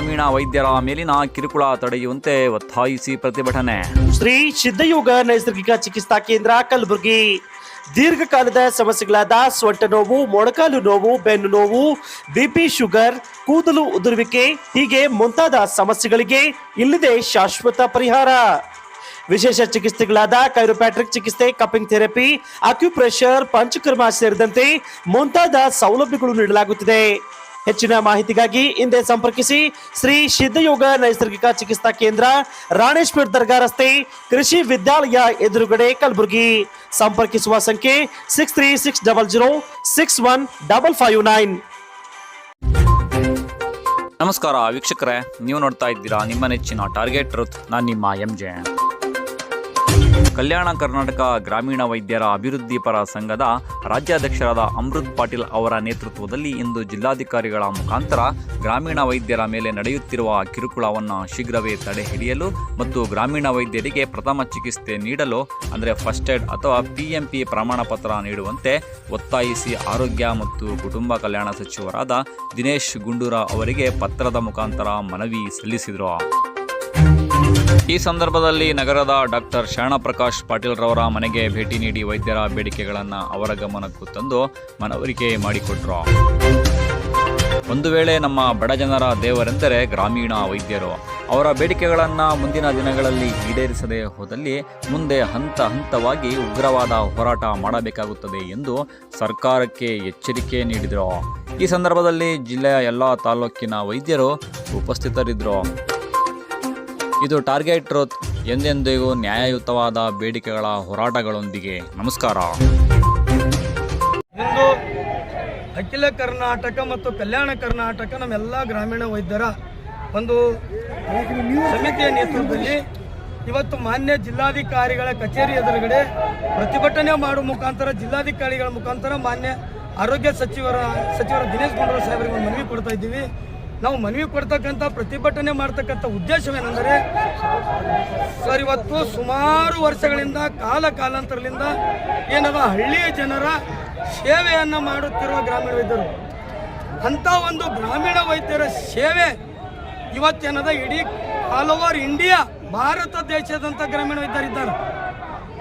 ಗ್ರಾಮೀಣ ವೈದ್ಯರ ಮೇಲಿನ ಕಿರುಕುಳ ತಡೆಯುವಂತೆ ಒತ್ತಾಯಿಸಿ ಪ್ರತಿಭಟನೆ. ಶ್ರೀ ಸಿದ್ಧಯೋಗ ನೈಸರ್ಗಿಕ ಚಿಕಿತ್ಸಾ ಕೇಂದ್ರ ಕಲಬುರಗಿ. ದೀರ್ಘಕಾಲದ ಸಮಸ್ಯೆಗಳಾದ ಸೊಂಟ ನೋವು, ಮೊಣಕಾಲು ನೋವು, ಬೆನ್ನು ನೋವು ಬಿಪಿ ಶುಗರ್, ಕೂದಲು ಉದುರುವಿಕೆ ಹೀಗೆ ಮುಂತಾದ ಸಮಸ್ಯೆಗಳಿಗೆ ಇಲ್ಲದೆ ಶಾಶ್ವತ ಪರಿಹಾರ. ವಿಶೇಷ ಚಿಕಿತ್ಸೆಗಳಾದ ಕೈರೋಪ್ಯಾಟ್ರಿಕ್ ಚಿಕಿತ್ಸೆ ಕಪಿಂಗ್ ಥೆರಪಿ, ಅಕ್ಯುಪ್ರೆಷರ್, ಪಂಚಕರ್ಮ ಸೇರಿದಂತೆ ಮುಂತಾದ ಸೌಲಭ್ಯಗಳು ನೀಡಲಾಗುತ್ತಿದೆ. ಹೆಚ್ಚಿನ ಮಾಹಿತಿಗಾಗಿ ಹಿಂದೆ ಸಂಪರ್ಕಿಸಿ ಶ್ರೀ ಸಿದ್ಧಯೋಗ ನೈಸರ್ಗಿಕ ಚಿಕಿತ್ಸಾ ಕೇಂದ್ರ ರಾಣೇಶ್ವರ್ ದರ್ಗಾ ರಸ್ತೆ ಕೃಷಿ ವಿದ್ಯಾಲಯ ಎದುರುಗಡೆ ಕಲಬುರಗಿ. ಸಂಪರ್ಕಿಸುವ ಸಂಖ್ಯೆ six three six double zero six one double five nine. ನಮಸ್ಕಾರ ವೀಕ್ಷಕರೇ, ನೀವು ನೋಡ್ತಾ ಇದ್ದೀರಾ ನಿಮ್ಮ ನೆಚ್ಚಿನ ಟಾರ್ಗೆಟ್ ನಾನು ನಿಮ್ಮ ಎಂ ಜೆ. ಕಲ್ಯಾಣ ಕರ್ನಾಟಕ ಗ್ರಾಮೀಣ ವೈದ್ಯರ ಅಭಿವೃದ್ಧಿ ಪರ ಸಂಘದ ರಾಜ್ಯಾಧ್ಯಕ್ಷರಾದ ಅಮೃತ್ ಪಾಟೀಲ್ ಅವರ ನೇತೃತ್ವದಲ್ಲಿ ಇಂದು ಜಿಲ್ಲಾಧಿಕಾರಿಗಳ ಮುಖಾಂತರ ಗ್ರಾಮೀಣ ವೈದ್ಯರ ಮೇಲೆ ನಡೆಯುತ್ತಿರುವ ಕಿರುಕುಳವನ್ನು ಶೀಘ್ರವೇ ತಡೆ ಹಿಡಿಯಲು ಮತ್ತು ಗ್ರಾಮೀಣ ವೈದ್ಯರಿಗೆ ಪ್ರಥಮ ಚಿಕಿತ್ಸೆ ನೀಡಲು, ಅಂದರೆ ಫಸ್ಟ್ ಏಡ್ ಅಥವಾ ಪಿಎಂಪಿ ಪ್ರಮಾಣ ಪತ್ರ ನೀಡುವಂತೆ ಒತ್ತಾಯಿಸಿ ಆರೋಗ್ಯ ಮತ್ತು ಕುಟುಂಬ ಕಲ್ಯಾಣ ಸಚಿವರಾದ ದಿನೇಶ್ ಗುಂಡೂರಾವ್ ಅವರಿಗೆ ಪತ್ರದ ಮುಖಾಂತರ ಮನವಿ ಸಲ್ಲಿಸಿದರು. ಈ ಸಂದರ್ಭದಲ್ಲಿ ನಗರದ ಡಾಕ್ಟರ್ ಶರಣಪ್ರಕಾಶ್ ಪಾಟೀಲ್ ರವರ ಮನೆಗೆ ಭೇಟಿ ನೀಡಿ ವೈದ್ಯರ ಬೇಡಿಕೆಗಳನ್ನು ಅವರ ಗಮನಕ್ಕೂ ತಂದು ಮನವರಿಕೆ ಮಾಡಿಕೊಟ್ರು. ಒಂದು ವೇಳೆ ನಮ್ಮ ಬಡ ಜನರ ದೇವರೆಂದರೆ ಗ್ರಾಮೀಣ ವೈದ್ಯರು. ಅವರ ಬೇಡಿಕೆಗಳನ್ನು ಮುಂದಿನ ದಿನಗಳಲ್ಲಿ ಈಡೇರಿಸದೆ ಹೋದಲ್ಲಿ ಮುಂದೆ ಹಂತ ಹಂತವಾಗಿ ಉಗ್ರವಾದ ಹೋರಾಟ ಮಾಡಬೇಕಾಗುತ್ತದೆ ಎಂದು ಸರ್ಕಾರಕ್ಕೆ ಎಚ್ಚರಿಕೆ ನೀಡಿದರು. ಈ ಸಂದರ್ಭದಲ್ಲಿ ಜಿಲ್ಲೆಯ ಎಲ್ಲ ತಾಲೂಕಿನ ವೈದ್ಯರು ಉಪಸ್ಥಿತರಿದ್ದರು ಇದು ಟಾರ್ಗೆಟ್ ಟ್ರೋತ್ ಎಂದೆಂದಿಗೂ ನ್ಯಾಯಯುತವಾದ ಬೇಡಿಕೆಗಳ ಹೋರಾಟಗಳೊಂದಿಗೆ. ನಮಸ್ಕಾರ. ಇಂದು ಅಖಿಲ ಕರ್ನಾಟಕ ಮತ್ತು ಕಲ್ಯಾಣ ಕರ್ನಾಟಕ ನಮ್ಮೆಲ್ಲ ಗ್ರಾಮೀಣ ವೈದ್ಯರ ಒಂದು ಸಮಿತಿಯ ನೇತೃತ್ವದಲ್ಲಿ ಇವತ್ತು ಮಾನ್ಯ ಜಿಲ್ಲಾಧಿಕಾರಿಗಳ ಕಚೇರಿ ಎದುರುಗಡೆ ಪ್ರತಿಭಟನೆ ಮಾಡುವ ಮುಖಾಂತರ ಜಿಲ್ಲಾಧಿಕಾರಿಗಳ ಮುಖಾಂತರ ಮಾನ್ಯ ಆರೋಗ್ಯ ಸಚಿವರ ಸಚಿವರ ದಿನೇಶ್ ಗುಂಡೂರಾವ್ ಸಾಹೇಬರಿಗೆ ಮನವಿ ಕೊಡ್ತಾ ಇದ್ದೀವಿ. ನಾವು ಮನವಿ ಕೊಡ್ತಕ್ಕಂಥ ಪ್ರತಿಭಟನೆ ಮಾಡ್ತಕ್ಕಂಥ ಉದ್ದೇಶವೇನೆಂದರೆ ಸರ್, ಇವತ್ತು ಸುಮಾರು ವರ್ಷಗಳಿಂದ, ಕಾಲ ಕಾಲಾಂತರದಿಂದ ಏನದ ಹಳ್ಳಿಯ ಜನರ ಸೇವೆಯನ್ನು ಮಾಡುತ್ತಿರುವ ಗ್ರಾಮೀಣ ವೈದ್ಯರು ಅಂಥ ಒಂದು ಗ್ರಾಮೀಣ ವೈದ್ಯರ ಸೇವೆ ಇವತ್ತೇನದ ಇಡೀ ಆಲ್ ಓವರ್ ಇಂಡಿಯಾ, ಭಾರತ ದೇಶದಂಥ ಗ್ರಾಮೀಣ ವೈದ್ಯರಿದ್ದಾರೆ.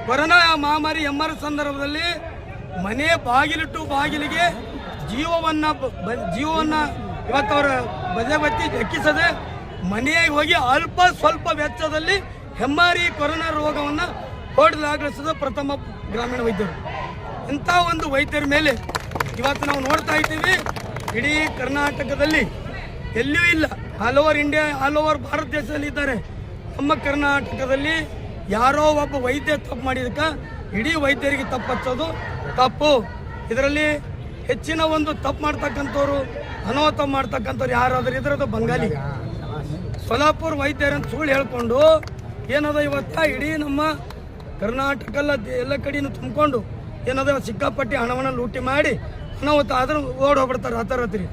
ಕೊರೋನಾ ಮಹಾಮಾರಿ ಎಮ್ಮರ ಸಂದರ್ಭದಲ್ಲಿ ಮನೆ ಬಾಗಿಲಿಟ್ಟು ಬಾಗಿಲಿಗೆ ಜೀವವನ್ನು ಜೀವವನ್ನು ಇವತ್ತು ಅವರ ಬದೆ ಬತ್ತಿ ಜಕ್ಕಿಸದೆ ಮನೆಗೆ ಹೋಗಿ ಅಲ್ಪ ಸ್ವಲ್ಪ ವೆಚ್ಚದಲ್ಲಿ ಹೆಮ್ಮಾರಿ ಕೊರೋನಾ ರೋಗವನ್ನು ಹೋಡಲಾಗಿಸಿದ ಪ್ರಥಮ ಗ್ರಾಮೀಣ ವೈದ್ಯರು. ಇಂಥ ಒಂದು ವೈದ್ಯರ ಮೇಲೆ ಇವತ್ತು ನಾವು ನೋಡ್ತಾ ಇದ್ದೀವಿ, ಇಡೀ ಕರ್ನಾಟಕದಲ್ಲಿ ಎಲ್ಲಿಯೂ ಇಲ್ಲ. All over India all over Bharat ದೇಶದಲ್ಲಿ ಇದ್ದಾರೆ. ನಮ್ಮ ಕರ್ನಾಟಕದಲ್ಲಿ ಯಾರೋ ಒಬ್ಬ ವೈದ್ಯ ತಪ್ಪು ಮಾಡಿದಕ್ಕೆ ಇಡೀ ವೈದ್ಯರಿಗೆ ತಪ್ಪು ಹಚ್ಚೋದು ತಪ್ಪು. ಇದರಲ್ಲಿ ಹೆಚ್ಚಿನ ಒಂದು ತಪ್ಪು ಮಾಡ್ತಕ್ಕಂಥವ್ರು ಅನಾಹುತ ಮಾಡ್ತಕ್ಕಂಥವ್ರು ಯಾರಾದ್ರೂ ಇದ್ರದ್ದು ಬಂಗಾಲಿ. ಸೊಲಾಪುರ್ ವೈದ್ಯರಂತ ಸುಳ್ಳು ಹೇಳ್ಕೊಂಡು ಏನದ ಇವತ್ತ ಇಡೀ ನಮ್ಮ ಕರ್ನಾಟಕ ಎಲ್ಲ ಕಡೆನೂ ತುಂಬಿಕೊಂಡು ಏನದ ಸಿಕ್ಕಾಪಟ್ಟಿ ಹಣವನ್ನು ಲೂಟಿ ಮಾಡಿ ಅನಾಹುತ ಆದ್ರೂ ಓಡ್ ಹೋಗ್ಬಿಡ್ತಾರೆ ರಾತ್ರಿ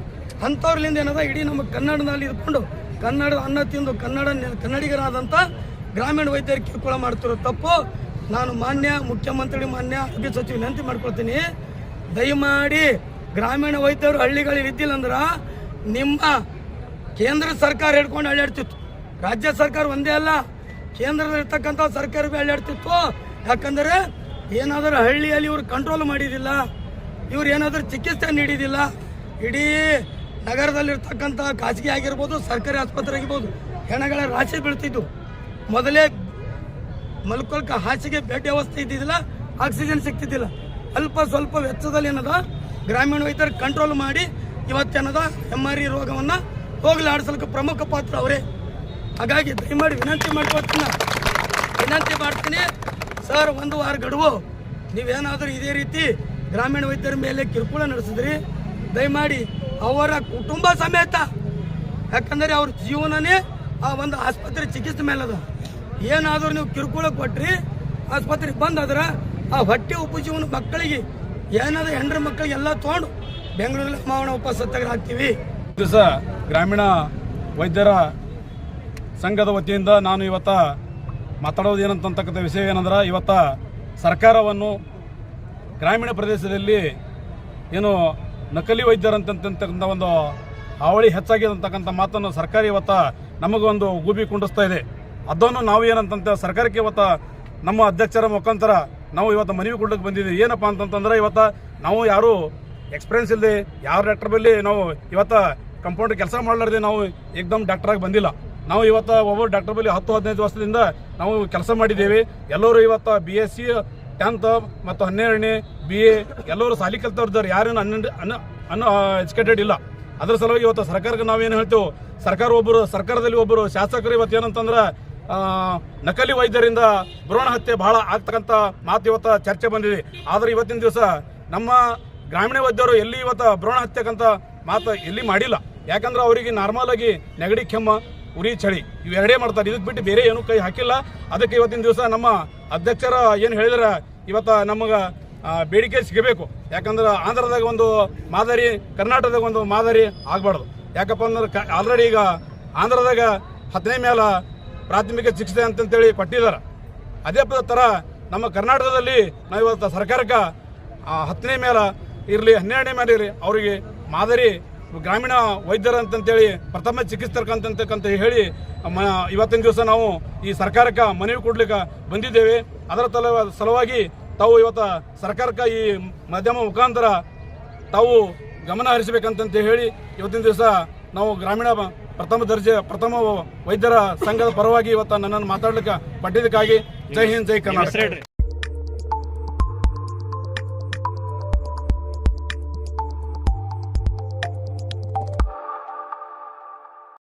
ಅಂಥವ್ರಲಿಂದ ಏನದ ಇಡೀ ನಮ್ಮ ಕನ್ನಡದಲ್ಲಿ ಇದ್ಕೊಂಡು ಕನ್ನಡ ಅನ್ನ ತಿಂದು ಕನ್ನಡ ಕನ್ನಡಿಗರಾದಂಥ ಗ್ರಾಮೀಣ ವೈದ್ಯರು ಕಿರುಕುಳ ಮಾಡ್ತಿರೋ ತಪ್ಪು. ನಾನು ಮಾನ್ಯ ಮುಖ್ಯಮಂತ್ರಿ ಮಾನ್ಯ ಆರೋಗ್ಯ ಸಚಿವ ವಿನಂತಿ ಮಾಡ್ಕೊಳ್ತೀನಿ. ದಯಮಾಡಿ ಗ್ರಾಮೀಣ ವೈದ್ಯರು ಹಳ್ಳಿಗಳಲ್ಲಿ ಇದ್ದಿಲ್ಲ ಅಂದ್ರೆ ನಿಮ್ಮ ಕೇಂದ್ರ ಸರ್ಕಾರ ಹಿಡ್ಕೊಂಡು ಅಳ್ಳಾಡ್ತಿತ್ತು ರಾಜ್ಯ ಸರ್ಕಾರ ಒಂದೇ ಅಲ್ಲ ಕೇಂದ್ರದಲ್ಲಿರ್ತಕ್ಕಂಥ ಭೀ ಅಳ್ಳಾಡ್ತಿತ್ತು ಯಾಕಂದರೆ ಏನಾದರೂ ಹಳ್ಳಿಯಲ್ಲಿ ಇವರು ಕಂಟ್ರೋಲ್ ಮಾಡಿದಿಲ್ಲ, ಇವ್ರು ಏನಾದರೂ ಚಿಕಿತ್ಸೆ ನೀಡಿದಿಲ್ಲ, ಇಡೀ ನಗರದಲ್ಲಿರ್ತಕ್ಕಂಥ ಖಾಸಗಿ ಆಗಿರ್ಬೋದು, ಸರ್ಕಾರಿ ಆಸ್ಪತ್ರೆ ಆಗಿರ್ಬೋದು, ಹೆಣಗಳ ರಾಶಿ ಬೀಳ್ತಿದ್ದು ಮೊದಲೇ ಮಲ್ಕೊಳ್ಕ ಹಾಸಿಗೆ ಬೆಡ್ ವ್ಯವಸ್ಥೆ ಇದ್ದಿದ್ದಿಲ್ಲ, ಆಕ್ಸಿಜನ್ ಸಿಗ್ತಿದ್ದಿಲ್ಲ. ಅಲ್ಪ ಸ್ವಲ್ಪ ವೆಚ್ಚದಲ್ಲಿ ಏನದ ಗ್ರಾಮೀಣ ವೈದ್ಯರು ಕಂಟ್ರೋಲ್ ಮಾಡಿ ಇವತ್ತೇನದ ಎಂ ಆರ್ ಇ ರೋಗವನ್ನು ಹೋಗಲಾಡಿಸಲಿಕ್ಕೆ ಪ್ರಮುಖ ಪಾತ್ರ ಅವರೇ. ಹಾಗಾಗಿ ದಯಮಾಡಿ ವಿನಂತಿ ಮಾಡ್ಕೊಳ್ತೀನಿ. ವಿನಂತಿ ಮಾಡ್ತೀನಿ, ಸರ್, ಒಂದು ವಾರ ಗಡುವು ನೀವೇನಾದರೂ ಇದೇ ರೀತಿ ಗ್ರಾಮೀಣ ವೈದ್ಯರ ಮೇಲೆ ಕಿರುಕುಳ ನಡೆಸಿದ್ರಿ, ದಯಮಾಡಿ ಅವರ ಕುಟುಂಬ ಸಮೇತ, ಯಾಕಂದರೆ ಅವ್ರ ಜೀವನನೇ ಆ ಒಂದು ಆಸ್ಪತ್ರೆ ಚಿಕಿತ್ಸೆ ಮೇಲದ ಏನಾದರೂ ನೀವು ಕಿರುಕುಳ ಕೊಟ್ರಿ, ಆಸ್ಪತ್ರೆಗೆ ಬಂದಾದ್ರೆ ಆ ಹೊಟ್ಟೆ ಉಪಜೀವನ ಮಕ್ಕಳಿಗೆ ಏನಾದ್ರು ಹೆಂಡ್ರ ಮಕ್ಕಳು ಎಲ್ಲ ತೊಗೊಂಡು ಬೆಂಗಳೂರಲ್ಲಿ ಮಾವಣ ಉಪಸತ್ಯಾಗ್ರಹ ಹಾಕ್ತೀವಿ. ದಿವಸ ಗ್ರಾಮೀಣ ವೈದ್ಯರ ಸಂಘದ ವತಿಯಿಂದ ನಾನು ಇವತ್ತ ಮಾತಾಡೋದು ಏನಂತಕ್ಕಂಥ ವಿಷಯ ಏನಂದ್ರೆ, ಇವತ್ತ ಸರ್ಕಾರವನ್ನು ಗ್ರಾಮೀಣ ಪ್ರದೇಶದಲ್ಲಿ ಏನು ನಕಲಿ ವೈದ್ಯರಂತಕ್ಕಂಥ ಒಂದು ಹಾವಳಿ ಹೆಚ್ಚಾಗಿದೆ ಅಂತಕ್ಕಂಥ ಮಾತನ್ನು ಸರ್ಕಾರ ಇವತ್ತ ನಮಗೊಂದು ಗೂಬಿ ಕುಂಡಿಸ್ತಾ ಇದೆ. ಅದನ್ನು ನಾವು ಏನಂತಂತ ಸರ್ಕಾರಕ್ಕೆ ಇವತ್ತ ನಮ್ಮ ಅಧ್ಯಕ್ಷರ ಮುಖಾಂತರ ನಾವು ಇವತ್ತು ಮನವಿ ಕೊಡ್ಲಿಕ್ಕೆ ಬಂದಿದ್ದೀವಿ. ಏನಪ್ಪ ಅಂತಂತಂದ್ರೆ ಇವತ್ತು ನಾವು ಯಾರು ಎಕ್ಸ್ಪೀರಿಯನ್ಸ್ ಇಲ್ಲದೆ ಯಾವ ಡಾಕ್ಟರ್ ಬಳಿ ನಾವು ಇವತ್ತು ಕಂಪೌಂಡರ್ ಕೆಲಸ ಮಾಡಲಾರ್ದೆ ನಾವು ಏಕ್ದಮ್ ಡಾಕ್ಟರ್ ಆಗಿ ಬಂದಿಲ್ಲ. ನಾವು ಇವತ್ತು ಒಬ್ಬರು ಡಾಕ್ಟರ್ ಬಳಿ ಹತ್ತು, ಹದಿನೈದು ವರ್ಷದಿಂದ ನಾವು ಕೆಲಸ ಮಾಡಿದ್ದೇವೆ. ಎಲ್ಲರೂ ಇವತ್ತು ಬಿ ಎಸ್ ಸಿ ಟೆಂತ್ ಮತ್ತು ಹನ್ನೆರಡನೇ ಬಿ ಎ ಎಲ್ಲರೂ ಸಾಲಿ ಕಲ್ತವ್ರಿದ್ದಾರೆ ಯಾರೇನು ಅನ್ನ ಅನ್ ಅನ್ ಎಜುಕೇಟೆಡ್ ಇಲ್ಲ. ಅದ್ರ ಸಲುವಾಗಿ ಇವತ್ತು ಸರ್ಕಾರಕ್ಕೆ ನಾವೇನು ಹೇಳ್ತೇವೆ, ಸರ್ಕಾರ ಒಬ್ಬರು ಸರ್ಕಾರದಲ್ಲಿ ಒಬ್ಬರು ಶಾಸಕರು ಇವತ್ತು ಏನಂತಂದ್ರೆ ನಕಲಿ ವೈದ್ಯರಿಂದ ಭ್ರೂಣ ಹತ್ಯೆ ಬಹಳ ಆಗ್ತಕ್ಕಂಥ ಮಾತು ಇವತ್ತು ಚರ್ಚೆ ಬಂದಿದೆ. ಆದರೆ ಇವತ್ತಿನ ದಿವಸ ನಮ್ಮ ಗ್ರಾಮೀಣ ವೈದ್ಯರು ಎಲ್ಲಿ ಇವತ್ತು ಭ್ರೂಣ ಹತ್ಯಕ್ಕಂಥ ಮಾತು ಎಲ್ಲಿ ಮಾಡಿಲ್ಲ. ಯಾಕಂದ್ರೆ ಅವರಿಗೆ ನಾರ್ಮಲ್ ಆಗಿ ನೆಗಡಿ, ಕೆಮ್ಮ, ಉರಿ, ಚಳಿ ಇವೆರಡೇ ಮಾಡ್ತಾರೆ. ಇದಕ್ಕೆ ಬಿಟ್ಟು ಬೇರೆ ಏನು ಕೈ ಹಾಕಿಲ್ಲ. ಅದಕ್ಕೆ ಇವತ್ತಿನ ದಿವಸ ನಮ್ಮ ಅಧ್ಯಕ್ಷರ ಏನು ಹೇಳಿದ್ರೆ, ಇವತ್ತು ನಮಗೆ ಬೇಡಿಕೆ ಸಿಗಬೇಕು. ಯಾಕಂದ್ರೆ ಆಂಧ್ರದಾಗ ಒಂದು ಮಾದರಿ, ಕರ್ನಾಟಕದಾಗ ಒಂದು ಮಾದರಿ ಆಗಬಾರ್ದು. ಯಾಕಪ್ಪ ಅಂದ್ರೆ ಆಲ್ರೆಡಿ ಈಗ ಆಂಧ್ರದಾಗ ಹತ್ತನೇ ಮೇಲ ಪ್ರಾಥಮಿಕ ಚಿಕಿತ್ಸೆ ಅಂತಂತೇಳಿ ಕೊಟ್ಟಿದ್ದಾರೆ. ಅದೇ ಥರ ನಮ್ಮ ಕರ್ನಾಟಕದಲ್ಲಿ ನಾವು ಇವತ್ತು ಸರ್ಕಾರಕ್ಕೆ ಹತ್ತನೇ ಮೇಲೆ ಇರಲಿ, ಹನ್ನೆರಡನೇ ಮೇಲೆ ಇರಲಿ, ಅವರಿಗೆ ಮಾದರಿ ಗ್ರಾಮೀಣ ವೈದ್ಯರು ಅಂತಂತೇಳಿ ಪ್ರಥಮ ಚಿಕಿತ್ಸಕಂತಂತಕ್ಕಂತ ಹೇಳಿ, ಮ, ಇವತ್ತಿನ ದಿವಸ ನಾವು ಈ ಸರ್ಕಾರಕ್ಕೆ ಮನವಿ ಕೊಡ್ಲಿಕ್ಕೆ ಬಂದಿದ್ದೇವೆ. ಅದರ ತಲ ಸಲುವಾಗಿ ತಾವು ಇವತ್ತು ಸರ್ಕಾರಕ್ಕೆ ಈ ಮಾಧ್ಯಮ ಮುಖಾಂತರ ತಾವು ಗಮನ ಹರಿಸಬೇಕಂತಂತ ಹೇಳಿ ಇವತ್ತಿನ ದಿವಸ ನಾವು ಗ್ರಾಮೀಣ ಪ್ರಥಮ ದರ್ಜೆ, ಪ್ರಥಮ ವೈದ್ಯರ ಸಂಘದ ಪರವಾಗಿ ಇವತ್ತು ನನ್ನನ್ನು ಮಾತಾಡ್ಲಿಕ್ಕೆ ಪಟ್ಟಿದ್ದಕ್ಕಾಗಿ ಜೈ ಹಿಂದ್, ಜೈ ಕರ್ನಾಟಕ.